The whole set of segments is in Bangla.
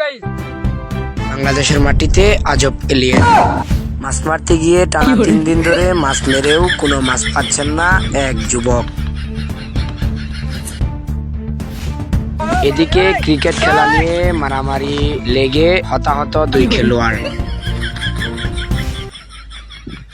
গাইস বাংলাদেশের মাটিতে আজব এলিয়েন মাছ মারতে গিয়ে টানা তিন দিন ধরে মাছ মেরেও কোনো মাছ পাচ্ছেন না এক যুবক। এদিকে ক্রিকেট খেলা নিয়ে মারামারি লেগে হতাহত দুই খেলোয়াড়।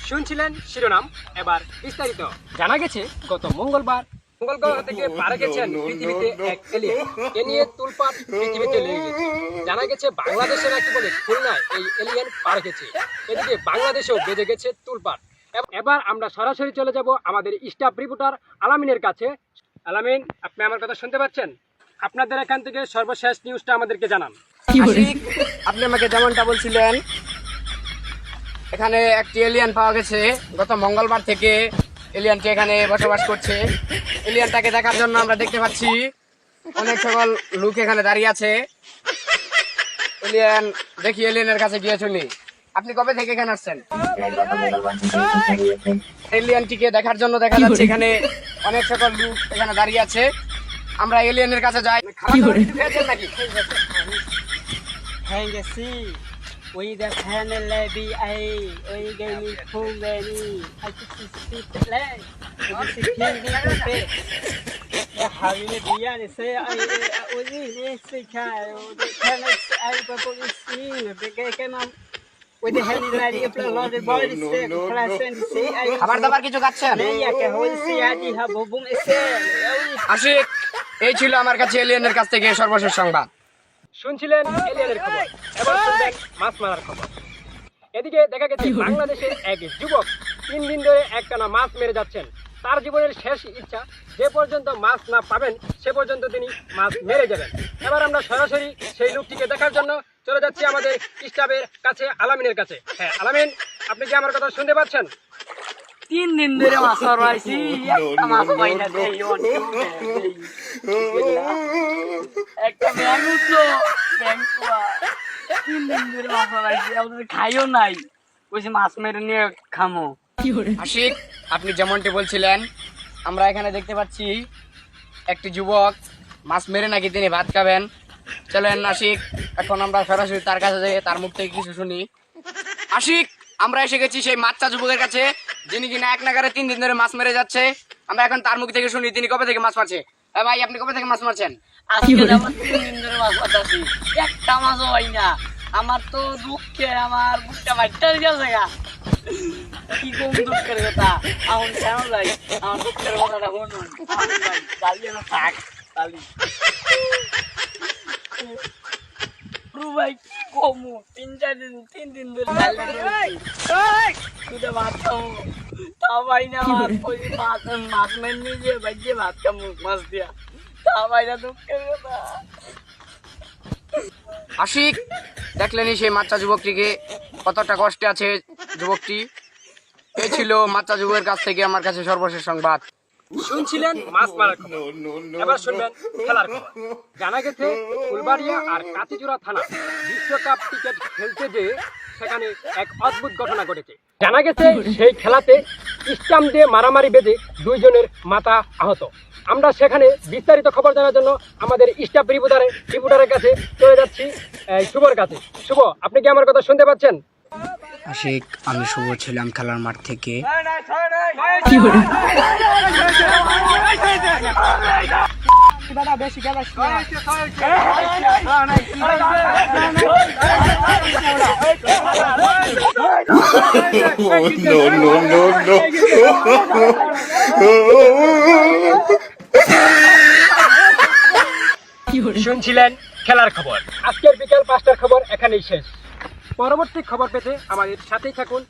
শুনছিলেন শিরোনাম? এবার বিস্তারিত। জানা গেছে গত মঙ্গলবার মঙ্গল গ্রহ থেকে পাড়ে গেছেন পৃথিবীতে এক এলিয়েন এ নিয়ে তুলপাট পৃথিবীতে লেগে গেছে। জানা গেছে বাংলাদেশের নাকি বলে খুলনায় এই এলিয়েন পাড়ে গেছে। এদিকে বাংলাদেশেও বেজে গেছে তুলপাট এবার আমরা সরাসরি চলে যাব আমাদের স্টাফ রিপোর্টার আলামিনের কাছে। আলামিন আপনি আমার কথা শুনতে পাচ্ছেন? আপনাদের এখান থেকে সর্বশেষ নিউজটা আমাদেরকে জানান। আশিক, আপনি আমাকে যেমনটা বলছিলেন এখানে একটি এলিয়ান পাওয়া গেছে। গত মঙ্গলবার থেকে এলিয়ানটি এখানে বসবাস করছে। এলিয়ানটাকে দেখার জন্য আমরা দেখতে পাচ্ছি অনেক সকল লোক এখানে দাঁড়িয়ে আছে। এলিয়ান দেখি এলিয়ানের কাছে গিয়ে শুনি। আপনি কবে থেকে এখানে আসছেন? এলিয়ানটিকে দেখার জন্য দেখা যাচ্ছে এখানে অনেক সকল লোক এখানে দাঁড়িয়ে আছে। আমরা এলিয়ানের কাছে যাই। নাকি? hang the the levy I we gave me full ready. I just speak the land. We just speak the bit. The how you be and say I we need to try. The the the the the and see I খাবার দাবার কিছু খাচ্ছেন নেই একে হইছে আদি হাবো বুম এসে আশিক এই ছিল আমার কাছে এলিয়েনের কাছ থেকে সর্বশেষ সংবাদ শুনছিলেন এলিয়েনের খবর। এবার শুনবেন মাছ মারার খবর। এদিকে দেখা গেছে বাংলাদেশের এক যুবক তিন দিন ধরে একটানা মাছ মেরে যাচ্ছেন। তার জীবনের শেষ ইচ্ছা যে পর্যন্ত মাছ না পাবেন সে পর্যন্ত তিনি মাছ মেরে যাবেন। এবার আমরা সরাসরি সেই লোকটিকে দেখার জন্য চলে যাচ্ছি আমাদের স্টাফের কাছে আলামিনের কাছে। হ্যাঁ আলামিন আপনি কি আমার কথা শুনতে পাচ্ছেন? তিন দিন ধরে মাছ মারাইছি একটা মাছ পাই না একটা ব্যাং উঠল তিন দিন ধরে মাছ মারাইছি আমাদের খাইও নাই কইছে মাছ মেরে নিয়ে খামো। আশিক আপনি যেমনটি বলছিলেন আমরা এখানে দেখতে পাচ্ছি একটি যুবক মাছ মেরে নাকি তিনি ভাত খাবেন। চলেন আশিক এখন আমরা সরাসরি তার কাছে যাই তার মুখ থেকে কিছু শুনি। আশিক আমরা এসে গেছি সেই মাচ্চা যুবকের কাছে যিনি কিনা এক নাগারে তিন দিন ধরে মাছ মেরে যাচ্ছে। আমরা এখন তার মুখ থেকে শুনি তিনি কবে থেকে মাছ মারছে? ভাই আপনি কবে থেকে মাছ মারছেন? আজকে আমার তিন দিন ধরে মাছ মারতাছি। একটা মাছও হয় না। আমার তো দুঃখে আমার বুকটা মারটা গেছে গা। কি কম দুঃখের কথা? এখন কেন যাই আমার দুঃখের কথাটা শুনুন। এখন না থাক গালি ভাই কমু তিন চার দিন তিন দিন ধরে গালি তুই ভাত ভাই না মাছ ওই মাছ মাছ মেন নিজে ভাই যে ভাত খামু মাছ দিয়া তাও ভাই না দুঃখের কথা আশিক দেখলেনি সেই মাচ্চা যুবকটিকে? কতটা কষ্টে আছে যুবকটি? এই ছিল মাচ্চা যুবকের কাছ থেকে আমার কাছে সর্বশেষ সংবাদ। শুনছিলেন মাছ মারার খবর এবার শুনবেন খেলার খবর জানা গেছে ফুলবাড়িয়া আর কাতিজোড়া থানা বিশ্বকাপ ক্রিকেট খেলতে যে সেখানে এক অদ্ভুত ঘটনা ঘটেছে জানা গেছে সেই খেলাতে স্টাম্প দিয়ে মারামারি বেঁধে দুইজনের মাথা আহত আমরা সেখানে বিস্তারিত খবর জানার জন্য আমাদের স্টাফ রিপোর্টারের রিপোর্টারের কাছে চলে যাচ্ছি শুভর কাছে শুভ আপনি কি আমার কথা শুনতে পাচ্ছেন আশিক, আমি শুভ ছিলাম খেলার মাঠ থেকে. শুনছিলেন খেলার খবর আজকের বিকাল পাঁচটার খবর এখানেই শেষ পরবর্তী খবর পেতে আমাদের সাথেই থাকুন।